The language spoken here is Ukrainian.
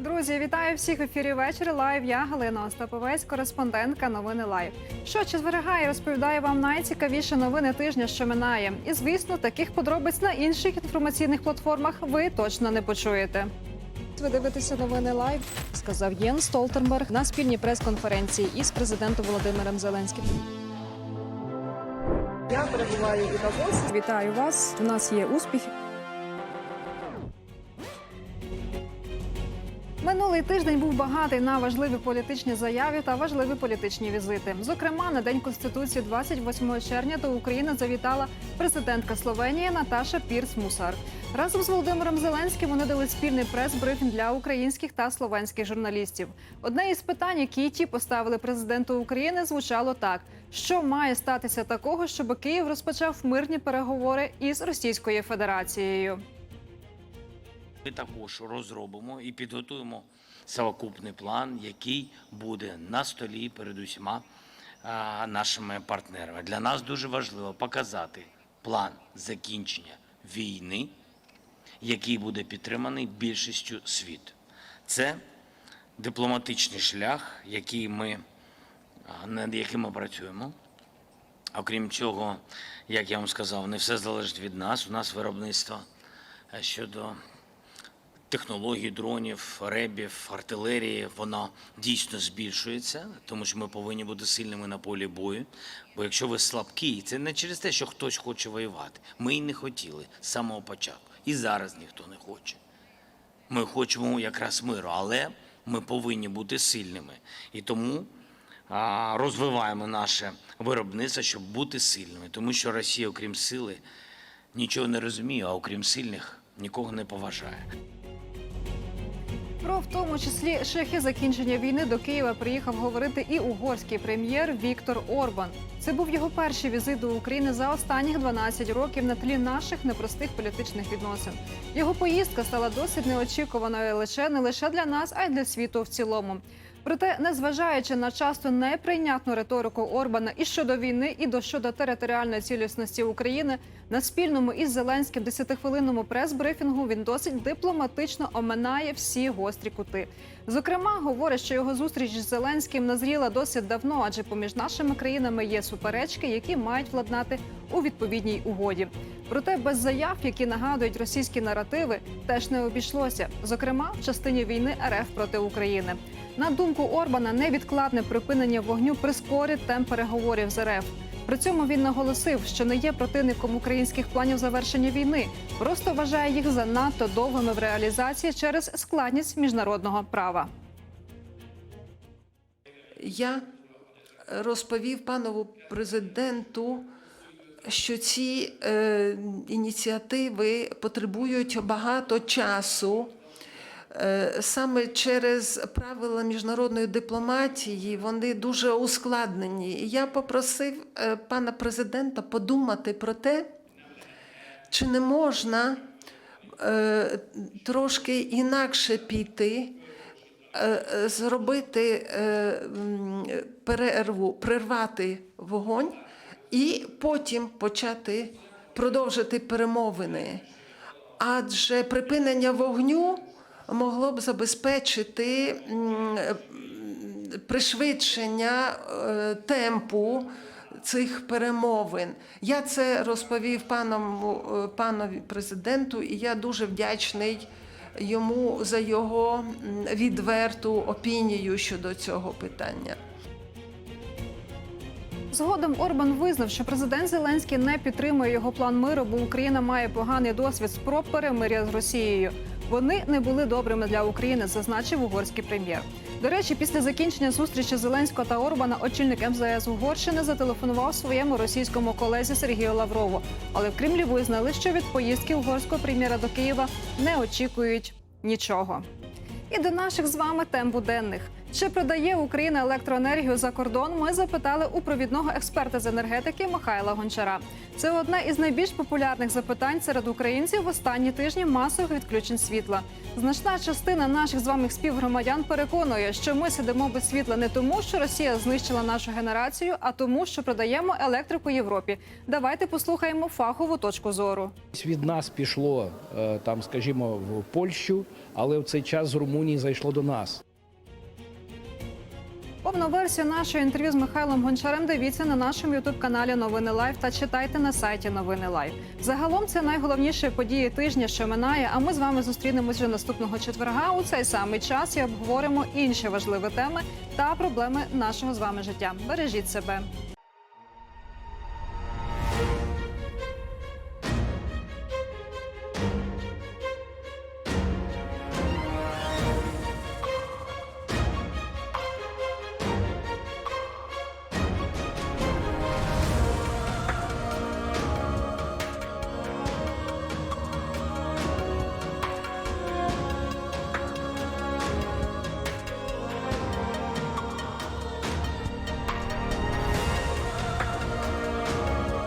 Друзі, вітаю всіх в ефірі вечір. Лайв. Я Галина Остаповець, кореспондентка новини Лайв. Що четверга і розповідає вам найцікавіші новини тижня, що минає. І звісно, таких подробиць на інших інформаційних платформах ви точно не почуєте. Ви дивитеся новини Лайв, сказав Єн Столтенберг на спільній прес-конференції із президентом Володимиром Зеленським. Я перебуваю у Давосі. Вітаю вас. У нас є успіхи. Минулий тиждень був багатий на важливі політичні заяви та важливі політичні візити. Зокрема, на день конституції, 28 червня, до України завітала президентка Словенії Наташа Пірс Мусар. Разом з Володимиром Зеленським вони дали спільний прес-брифінг для українських та словенських журналістів. Одне із питань, які ті поставили президенту України, звучало так: що має статися такого, щоб Київ розпочав мирні переговори із Російською Федерацією. Ми також розробимо і підготуємо совокупний план, який буде на столі перед усіма нашими партнерами. Для нас дуже важливо показати план закінчення війни, який буде підтриманий більшістю світу. Це дипломатичний шлях, який ми, над яким ми працюємо. Окрім цього, як я вам сказав, не все залежить від нас. У нас виробництво е, щодо технологій дронів, ребів, артилерії, вона дійсно збільшується, тому що ми повинні бути сильними на полі бою. Бо якщо ви слабкі, це не через те, що хтось хоче воювати. Ми і не хотіли з самого початку. І зараз ніхто не хоче. Ми хочемо якраз миру, але ми повинні бути сильними. І тому розвиваємо наше виробництво, щоб бути сильними. Тому що Росія, окрім сили, нічого не розуміє, а окрім сильних, нікого не поважає. Про в тому числі шляхи закінчення війни до Києва приїхав говорити і угорський прем'єр Віктор Орбан. Це був його перший візит до України за останніх 12 років на тлі наших непростих політичних відносин. Його поїздка стала досить неочікуваною лише не лише для нас, а й для світу в цілому. Проте, незважаючи на часто неприйнятну риторику Орбана і щодо війни, і до щодо територіальної цілісності України, на спільному із Зеленським 10-хвилинному прес-брифінгу він досить дипломатично оминає всі гострі кути. Зокрема, говорить, що його зустріч з Зеленським назріла досить давно, адже поміж нашими країнами є суперечки, які мають владнати у відповідній угоді. Проте без заяв, які нагадують російські наративи, теж не обійшлося. Зокрема, в частині війни РФ проти України. На думку Орбана, невідкладне припинення вогню прискорить темп переговорів з РФ. При цьому він наголосив, що не є противником українських планів завершення війни, просто вважає їх занадто довгими в реалізації через складність міжнародного права. Я розповів панову президенту, що ці е, ініціативи потребують багато часу. Е, Саме через правила міжнародної дипломатії вони дуже ускладнені. І я попросив е, пана президента подумати про те, чи не можна е, трошки інакше піти, зробити перерву, прервати вогонь і потім почати продовжити перемовини. Адже припинення вогню могло б забезпечити пришвидшення е, темпу цих перемовин. Я це розповів паному, е, панові президенту, і я дуже вдячний йому за його відверту опінію щодо цього питання. Згодом Орбан визнав, що президент Зеленський не підтримує його план миру, бо Україна має поганий досвід спроб перемиря з Росією. Вони не були добрими для України, зазначив угорський прем'єр. До речі, після закінчення зустрічі Зеленського та Орбана очільник МЗС Угорщини зателефонував своєму російському колезі Сергію Лаврову. Але в Кремлі визнали, що від поїздки угорського прем'єра до Києва не очікують нічого. І до наших з вами тем буденних. Чи продає Україна електроенергію за кордон? Ми запитали у провідного експерта з енергетики Михайла Гончара. Це одне із найбільш популярних запитань серед українців в останні тижні масових відключень світла. Значна частина наших з вами співгромадян переконує, що ми сидимо без світла не тому, що Росія знищила нашу генерацію, а тому, що продаємо електрику Європі. Давайте послухаємо фахову точку зору. Від нас пішло е, там, скажімо, в Польщу, але в цей час з Румунії зайшло до нас. Повну версію нашого інтерв'ю з Михайлом Гончарем дивіться на нашому ютуб каналі Новини Лайв та читайте на сайті Новини Лайв. Загалом це найголовніші події тижня, що минає. А ми з вами зустрінемось вже наступного четверга у цей самий час і обговоримо інші важливі теми та проблеми нашого з вами життя. Бережіть себе.